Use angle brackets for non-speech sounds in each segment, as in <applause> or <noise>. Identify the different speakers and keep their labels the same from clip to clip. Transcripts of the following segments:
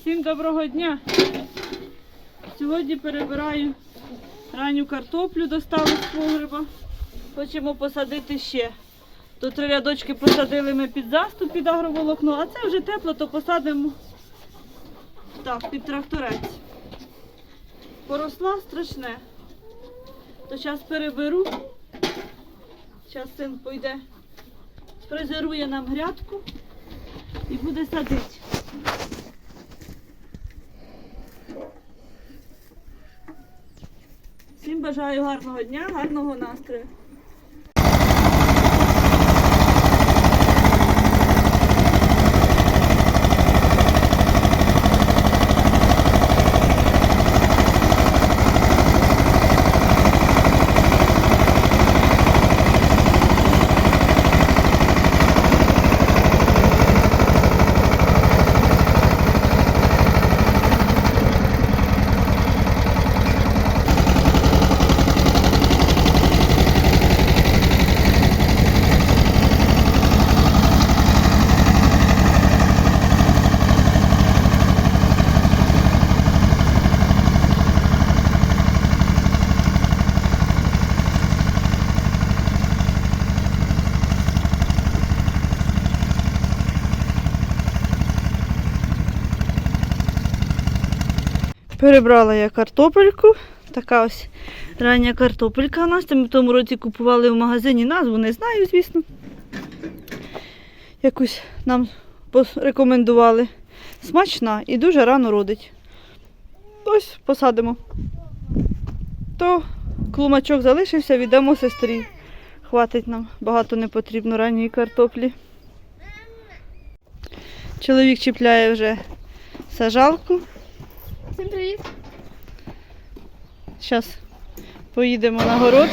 Speaker 1: Всім доброго дня. Сьогодні перебираю ранню картоплю, достали з погреба. Хочемо посадити ще. Тут три рядочки посадили ми під заступ, під агроволокно, а це вже тепло, то посадимо так, під тракторець. Поросла страшне. То зараз переберу. Зараз син пойде, фрезерує нам грядку і буде садити. Всім бажаю гарного дня, гарного настрою. Перебрала я картопельку. Така ось рання картопелька у нас. Ми в тому році купували в магазині. Назву не знаю, звісно. Якусь нам рекомендували. Смачна і дуже рано родить. Ось посадимо. То клумачок залишився, віддамо сестрі. Хватить нам, багато не потрібно ранньої картоплі. Чоловік чіпляє вже сажалку.
Speaker 2: Всім привіт!
Speaker 1: Зараз поїдемо на город.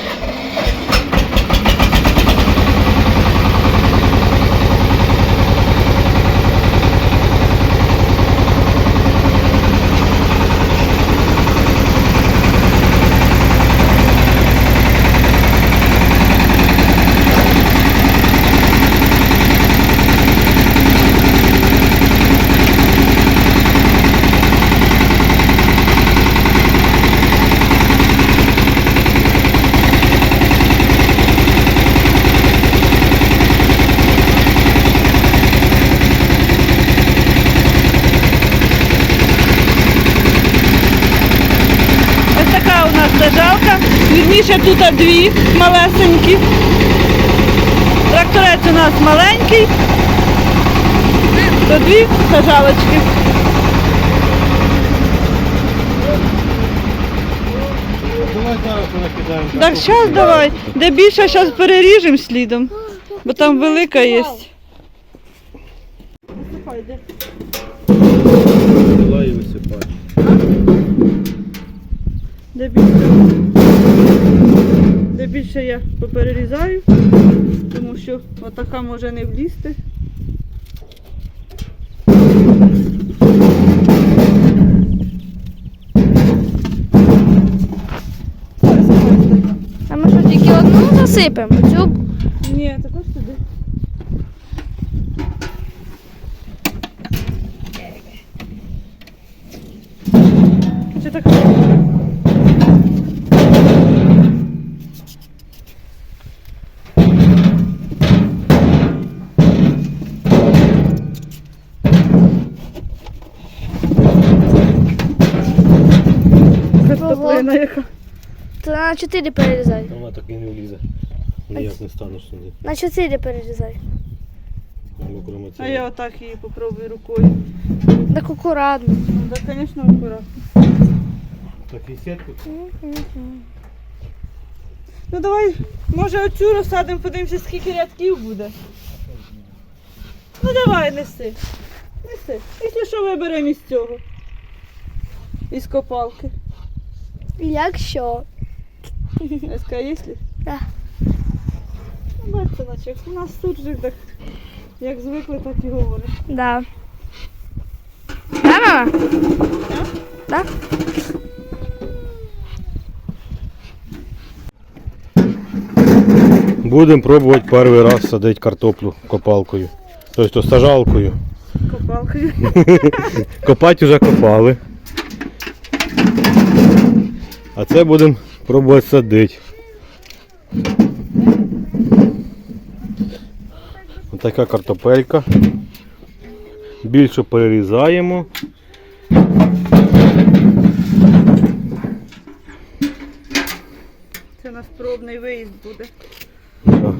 Speaker 1: Ось така у нас сажалка. Вірніше тут дві малесенькі. Тракторець у нас маленький. То дві сажалочки. Так, зараз давай. Де більше, зараз переріжемо слідом. Бо там велика є. Де більше, де більше я поперерізаю, тому що отака може не влізти.
Speaker 2: А ми що тільки одну засипемо? Цю
Speaker 1: Ні, також туди. Чи так?
Speaker 2: На 4 перерізай.
Speaker 3: Вона так і не влізе. Ніяк не станеш сюди.
Speaker 2: На 4 перерізай.
Speaker 3: Ну, кроме
Speaker 1: А
Speaker 3: цього.
Speaker 1: я отак її попробую рукою.
Speaker 2: Так акуратно.
Speaker 1: Ну, так, звісно, акуратно.
Speaker 3: Так і сітку.
Speaker 1: Ну давай, може оцю розсадимо, подивимося, скільки рядків буде. Ну давай, неси. Неси. Якщо що виберемо із цього. Із копалки.
Speaker 2: Якщо.
Speaker 1: СК якщо?
Speaker 2: Да.
Speaker 1: Ну, бачите, наче як у нас суржик, так як звикли, так і говорить.
Speaker 2: Да. Да, мама? Да?
Speaker 3: Будемо пробувати перший раз садити картоплю копалкою. Тобто сажалкою.
Speaker 1: Копалкою. <laughs>
Speaker 3: Копати вже копали. А це будемо пробувати садити. Така картопелька. Більше перерізаємо.
Speaker 1: Це у нас пробний виїзд буде.
Speaker 3: Ну,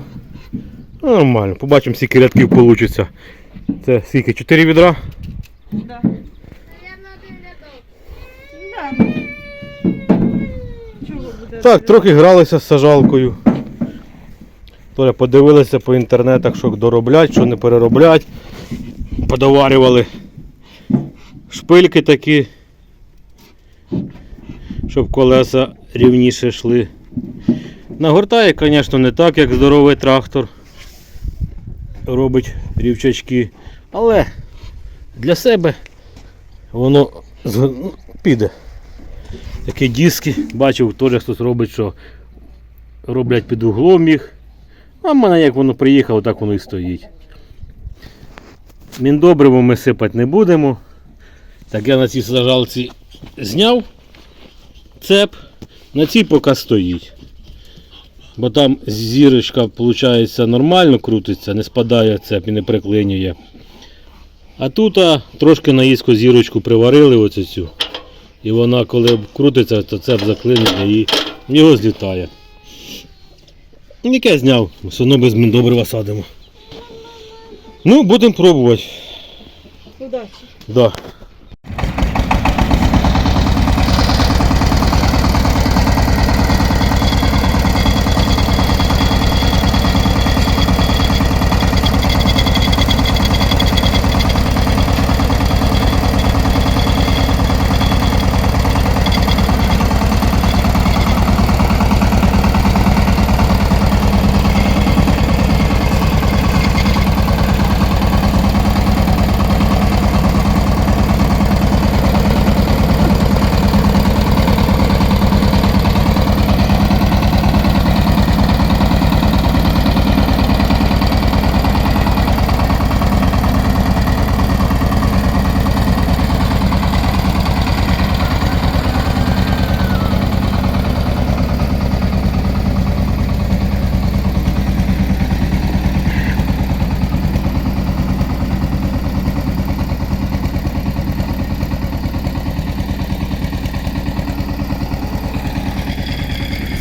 Speaker 3: Нормально. Побачимо, скільки рядків вийде. Це скільки? 4 відра?
Speaker 1: Да. Да, ну. Чого буде?
Speaker 3: Так, трохи гралися з сажалкою. Толя подивилися по інтернетах, що дороблять, що не перероблять. Подоварювали шпильки такі, щоб колеса рівніше йшли. Нагортає, звісно, не так, як здоровий трактор робить рівчачки. Але для себе воно ну, піде. Такі диски, бачив, теж хтось робить, що роблять під углом їх. А в мене як воно приїхало, так воно і стоїть. Міндобриво ми сипати не будемо. Так я на цій сажалці зняв цеп, на цій поки стоїть. Бо там зірочка, виходить, нормально крутиться, не спадає цеп і не приклинює. А тут а, трошки наїзку зірочку приварили оцю цю. І вона коли крутиться, то це заклинення і його злітає. Яке зняв, все одно без добрива садимо. Ну, будемо пробувати.
Speaker 1: Удачі.
Speaker 3: Да.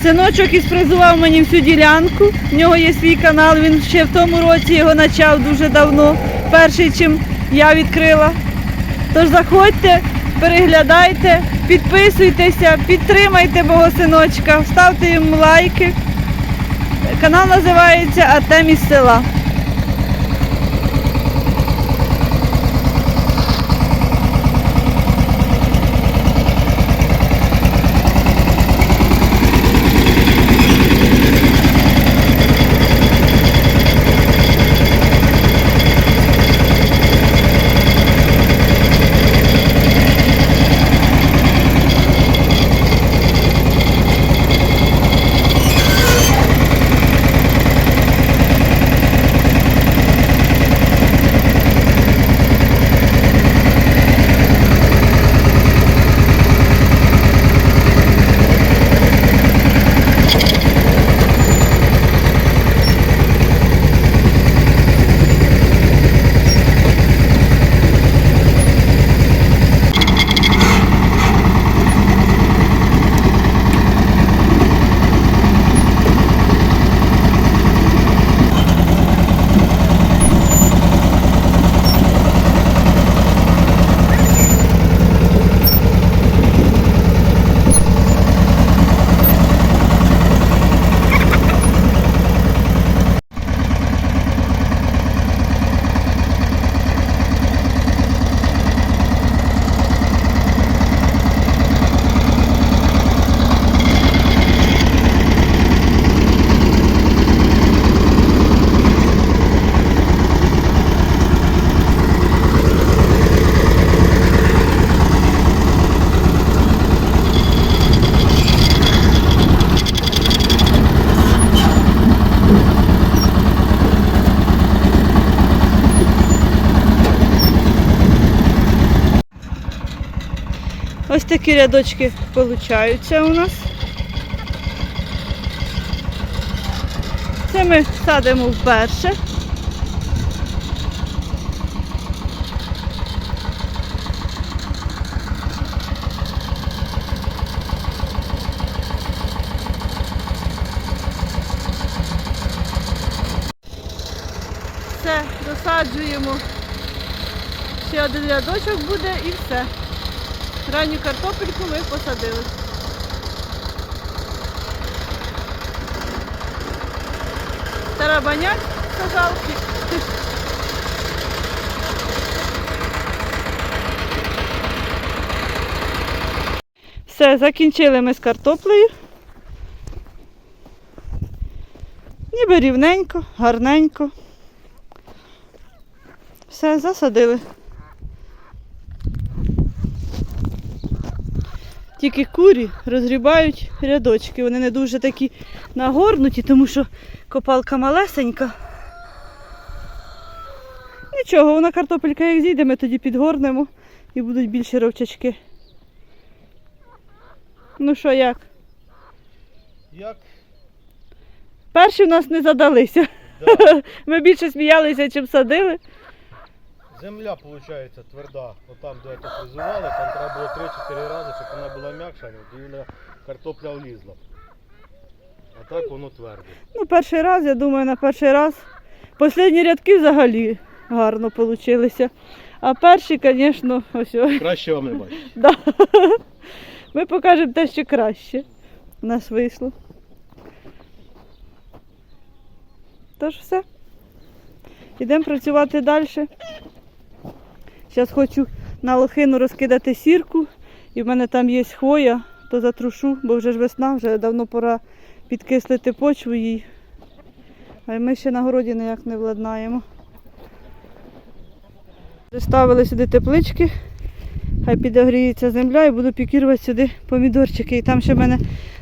Speaker 1: Синочок ізфрезував мені всю ділянку. В нього є свій канал, він ще в тому році його почав дуже давно, перший, чим я відкрила. Тож заходьте, переглядайте, підписуйтеся, підтримайте мого синочка, ставте йому лайки. Канал називається Артем із села. Такі рядочки получаються у нас. Це ми садимо вперше. Все, досаджуємо. Ще один рядочок буде і все. Ранню картопельку ми посадили. Тарабанять сажалки. Все, закінчили ми з картоплею. Ніби рівненько, гарненько. Все, засадили. Тільки курі розгрібають рядочки. Вони не дуже такі нагорнуті, тому що копалка малесенька. Нічого, вона картопелька як зійде, ми тоді підгорнемо і будуть більші ровчачки. Ну що, як?
Speaker 3: Як?
Speaker 1: Перші в нас не задалися.
Speaker 3: Да. <laughs>
Speaker 1: Ми більше сміялися, чим садили.
Speaker 3: Земля виходить тверда. Отам, де це фрезували, там треба було 3-4 рази, щоб вона була м'якша, і вона картопля влізла. А так воно тверде.
Speaker 1: Ну, перший раз, я думаю, на перший раз. Последні рядки взагалі гарно получилися. А перші, звісно, ось.
Speaker 3: Краще вам не бачити. <laughs>
Speaker 1: Да. Ми покажемо те, що краще у нас вийшло. Тож все. Йдемо працювати далі. Зараз хочу на лохину розкидати сірку. І в мене там є хвоя, то затрушу, бо вже ж весна, вже давно пора підкислити почву їй. А ми ще на городі ніяк не владнаємо. Ставили сюди теплички. Хай підогріється земля і буду пікірувати сюди помідорчики. І там ще в мене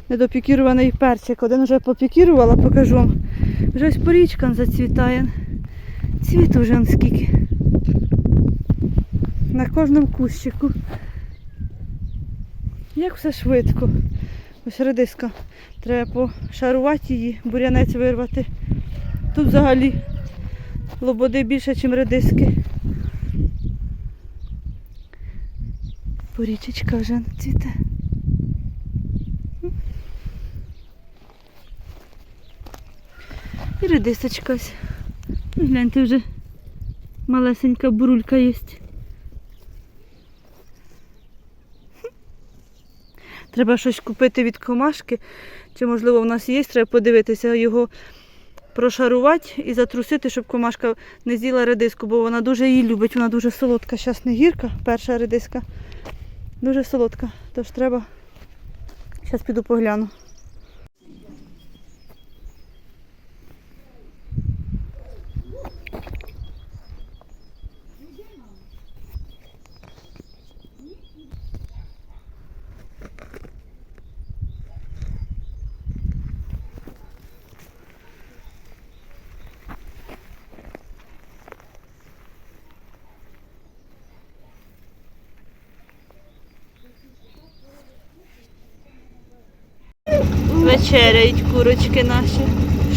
Speaker 1: недопікірований перчик. Один вже попікірувала, покажу вам. Вже ось порічкам зацвітає. Цвіту вже он скільки. На кожному кущику. Як все швидко. Ось редиска. Треба пошарувати її, бурянець вирвати. Тут взагалі лободи більше, ніж редиски. Порічечка вже цвіте. І редисочка. Гляньте вже малесенька бурулька є. Треба щось купити від комашки. Чи можливо в нас є, треба подивитися, його прошарувати і затрусити, щоб комашка не з'їла редиску, бо вона дуже її любить, вона дуже солодка. Зараз не гірка, перша редиска. Дуже солодка, тож треба. Зараз піду погляну. Вечеряють курочки наші.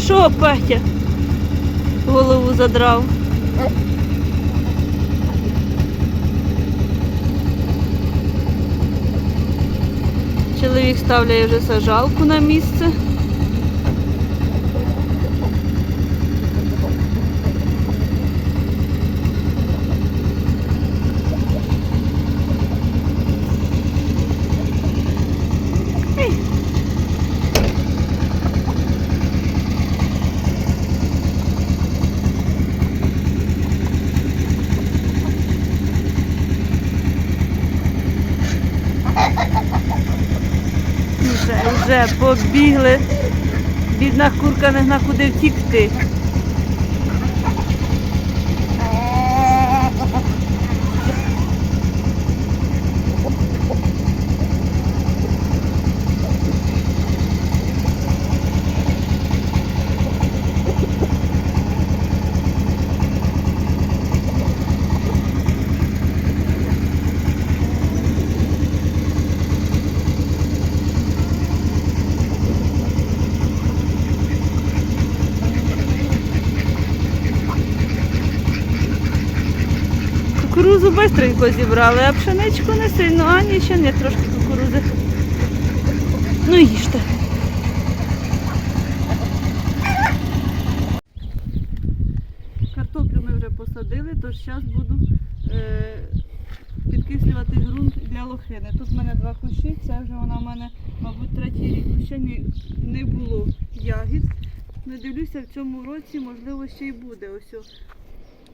Speaker 1: Що, Петя? Голову задрав. Чоловік ставляє вже сажалку на місце. Вже, вже побігли. Бідна курка не зна куди втікти. Кукурузу зібрали, а пшеничку не сильно, а ні, ще не трошки кукурузи. Ну їжте. Картоплю ми вже посадили, тож зараз буду е, підкислювати ґрунт для лохини. Тут в мене два кущі, це вже вона в мене, мабуть, третій рік. Ще не, не було ягід. Не дивлюся, в цьому році, можливо, ще й буде. Ось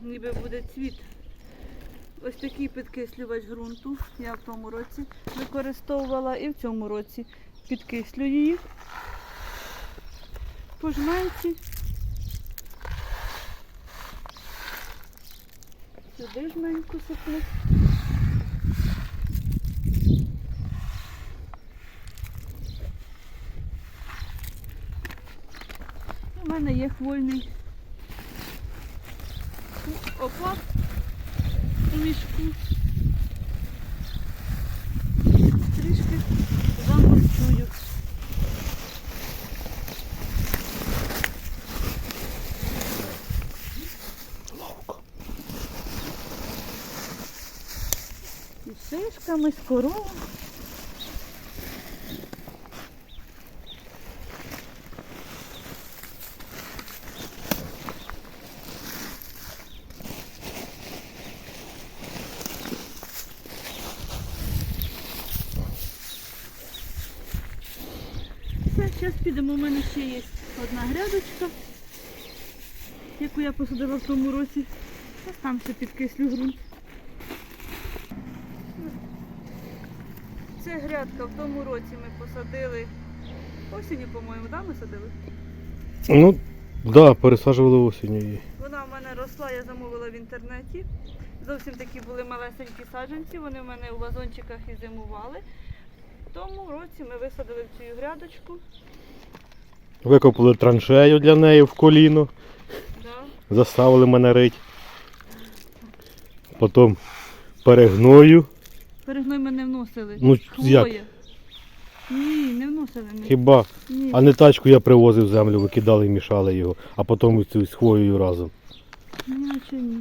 Speaker 1: ніби буде цвіт. Ось такий підкислювач ґрунту я в тому році використовувала і в цьому році підкислюю її. По жменці. Сюди жменьку сиплю. У мене є хвойний оплат у мішку. Трішки замульчую. І шишками, з коровом. Зараз підемо. У мене ще є одна грядочка, яку я посадила в тому році. Ось там ще підкислю ґрунт. Це грядка в тому році ми посадили. Осінню, по-моєму, да, ми садили?
Speaker 3: Ну, так, да, пересаджували осінню її.
Speaker 1: Вона в мене росла, я замовила в інтернеті. Зовсім такі були малесенькі саджанці, вони в мене у вазончиках і зимували. Тому році ми висадили в цю грядочку.
Speaker 3: Викопали траншею для неї в коліно,
Speaker 1: Да.
Speaker 3: заставили мене рить. Потім перегною.
Speaker 1: Перегной ми не вносили.
Speaker 3: Ну, як?
Speaker 1: Ні, не вносили ми.
Speaker 3: Хіба?
Speaker 1: Ні.
Speaker 3: А не тачку я привозив землю, викидали і мішали його, а потім з хвоєю разом.
Speaker 1: Наче ні.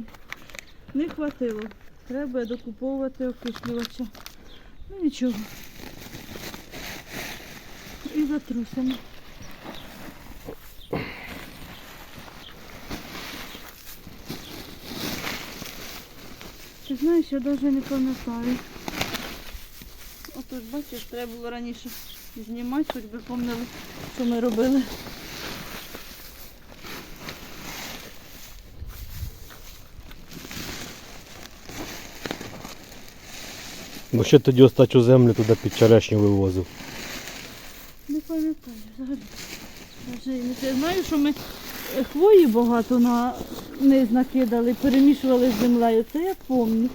Speaker 1: Не хватило. Треба докуповувати окислювача. Ну нічого. І затрусимо. Ти знаєш, я навіть не пам'ятаю. Отут, бачиш, треба було раніше знімати, хоч би помнили, що ми робили.
Speaker 3: Бо ще тоді остачу землю туди під черешню вивозив.
Speaker 1: Пам'ятаю взагалі. Я знаю. що ми е, хвої багато на низ накидали, перемішували з землею. Це я пам'ятаю.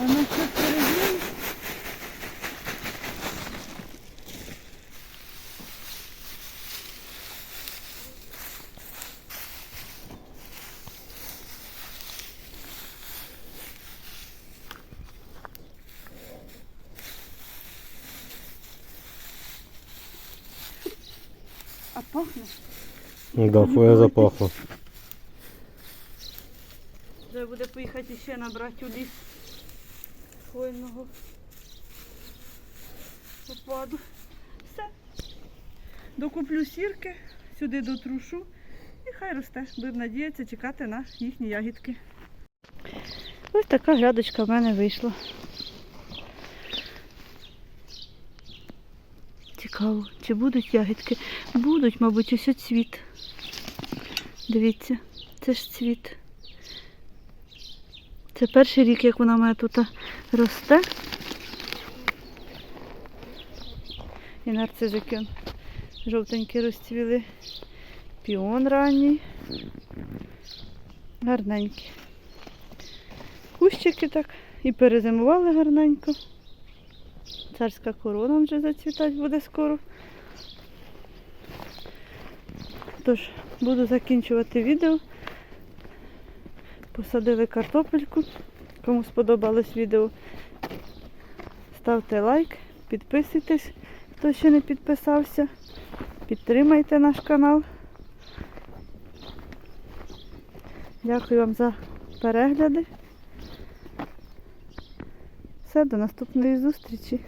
Speaker 1: А на що перегнув? А пахне?
Speaker 3: Да, хвоя запахла.
Speaker 1: Треба буде поїхати ще набрати у ліс хвойного опаду. Все. Докуплю сірки, сюди дотрушу і хай росте. Будемо надіятися чекати на їхні ягідки. Ось така грядочка в мене вийшла. Цікаво, чи будуть ягідки? Будуть, мабуть, ось цвіт. Дивіться, це ж цвіт. Це перший рік, як вона мене тут росте. І нарцизики жовтенькі розцвіли. Піон ранній. Гарненький. Кущики так і перезимували гарненько. Царська корона вже зацвітати буде скоро. Тож, буду закінчувати відео. Посадили картопельку. Кому сподобалось відео, ставте лайк, підписуйтесь, хто ще не підписався. Підтримайте наш канал. Дякую вам за перегляди. Все, до наступної зустрічі.